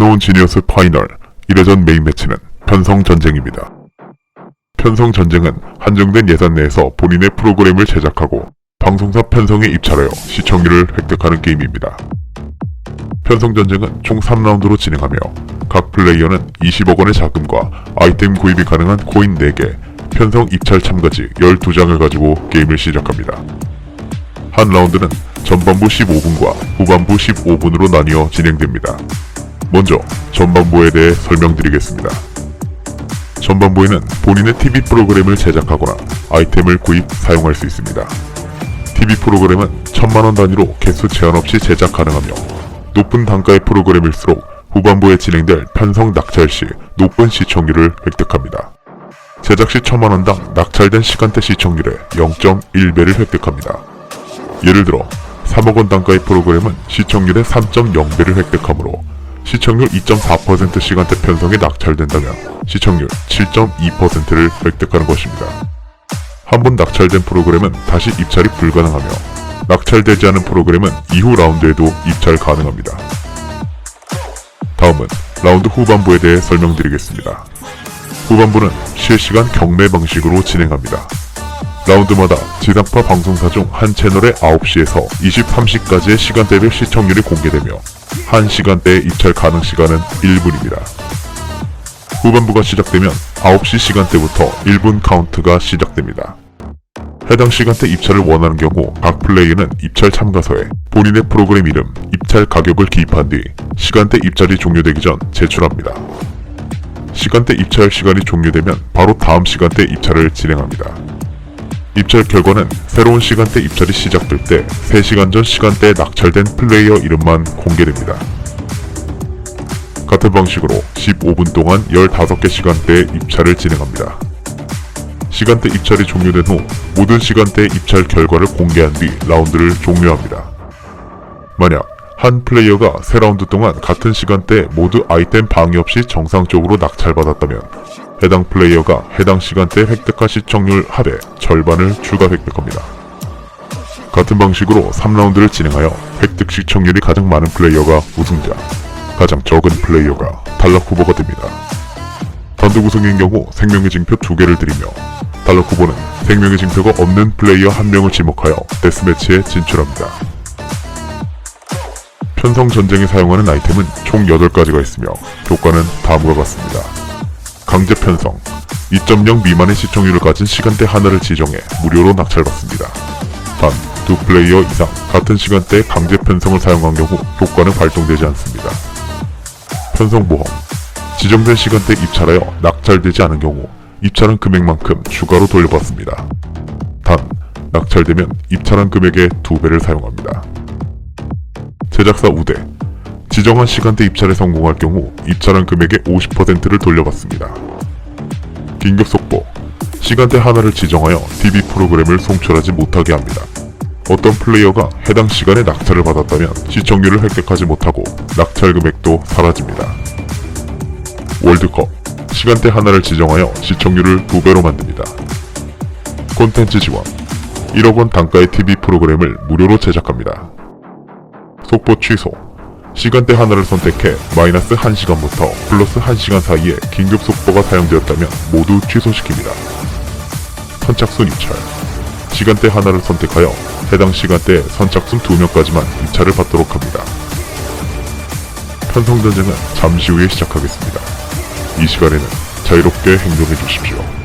언노운 지니어스 파이널 1회전 메인 매치는 편성 전쟁입니다. 편성 전쟁은 한정된 예산 내에서 본인의 프로그램을 제작하고 방송사 편성에 입찰하여 시청률을 획득하는 게임입니다. 편성 전쟁은 총 3라운드로 진행하며 각 플레이어는 20억 원의 자금과 아이템 구입이 가능한 코인 4개, 편성 입찰 참가지 12장을 가지고 게임을 시작합니다. 한 라운드는 전반부 15분과 후반부 15분으로 나뉘어 진행됩니다. 먼저 전반부에 대해 설명드리겠습니다. 전반부에는 본인의 TV 프로그램을 제작하거나 아이템을 구입, 사용할 수 있습니다. TV 프로그램은 천만원 단위로 개수 제한 없이 제작 가능하며 높은 단가의 프로그램일수록 후반부에 진행될 편성 낙찰 시 높은 시청률을 획득합니다. 제작 시 천만원당 낙찰된 시간대 시청률의 0.1배를 획득합니다. 예를 들어 3억 원 단가의 프로그램은 시청률의 3.0배를 획득하므로 시청률 2.4% 시간대 편성에 낙찰된다면 시청률 7.2%를 획득하는 것입니다. 한 번 낙찰된 프로그램은 다시 입찰이 불가능하며 낙찰되지 않은 프로그램은 이후 라운드에도 입찰 가능합니다. 다음은 라운드 후반부에 대해 설명드리겠습니다. 후반부는 실시간 경매 방식으로 진행합니다. 라운드마다 지상파 방송사 중 한 채널의 9시에서 23시까지의 시간대별 시청률이 공개되며 한 시간대의 입찰 가능 시간은 1분입니다. 후반부가 시작되면 9시 시간대부터 1분 카운트가 시작됩니다. 해당 시간대 입찰을 원하는 경우 각 플레이어는 입찰 참가서에 본인의 프로그램 이름, 입찰 가격을 기입한 뒤 시간대 입찰이 종료되기 전 제출합니다. 시간대 입찰 시간이 종료되면 바로 다음 시간대 입찰을 진행합니다. 입찰 결과는 새로운 시간대 입찰이 시작될 때 3시간 전 시간대에 낙찰된 플레이어 이름만 공개됩니다. 같은 방식으로 15분 동안 15개 시간대에 입찰을 진행합니다. 시간대 입찰이 종료된 후 모든 시간대 입찰 결과를 공개한 뒤 라운드를 종료합니다. 만약 한 플레이어가 세 라운드 동안 같은 시간대에 모두 아이템 방해 없이 정상적으로 낙찰받았다면 해당 플레이어가 해당 시간대에 획득한 시청률 합의 절반을 추가 획득합니다. 같은 방식으로 3라운드를 진행하여 획득 시청률이 가장 많은 플레이어가 우승자, 가장 적은 플레이어가 탈락 후보가 됩니다. 단독 우승인 경우 생명의 징표 2개를 드리며 탈락 후보는 생명의 징표가 없는 플레이어 한 명을 지목하여 데스매치에 진출합니다. 편성 전쟁에 사용하는 아이템은 총 8가지가 있으며 효과는 다음과 같습니다. 강제 편성 2.0 미만의 시청률을 가진 시간대 하나를 지정해 무료로 낙찰받습니다. 단, 두 플레이어 이상 같은 시간대에 강제 편성을 사용한 경우 효과는 발동되지 않습니다. 편성 보험 지정된 시간대에 입찰하여 낙찰되지 않은 경우 입찰한 금액만큼 추가로 돌려받습니다. 단, 낙찰되면 입찰한 금액의 두 배를 사용합니다. 제작사 우대 지정한 시간대 입찰에 성공할 경우 입찰한 금액의 50%를 돌려받습니다. 긴급 속보 시간대 하나를 지정하여 TV 프로그램을 송출하지 못하게 합니다. 어떤 플레이어가 해당 시간에 낙찰을 받았다면 시청률을 획득하지 못하고 낙찰 금액도 사라집니다. 월드컵 시간대 하나를 지정하여 시청률을 두 배로 만듭니다. 콘텐츠 지원 1억 원 단가의 TV 프로그램을 무료로 제작합니다. 속보 취소 시간대 하나를 선택해 마이너스 1시간부터 플러스 1시간 사이에 긴급 속보가 사용되었다면 모두 취소시킵니다. 선착순 입찰 시간대 하나를 선택하여 해당 시간대에 선착순 2명까지만 입찰을 받도록 합니다. 편성전쟁은 잠시 후에 시작하겠습니다. 이 시간에는 자유롭게 행동해 주십시오.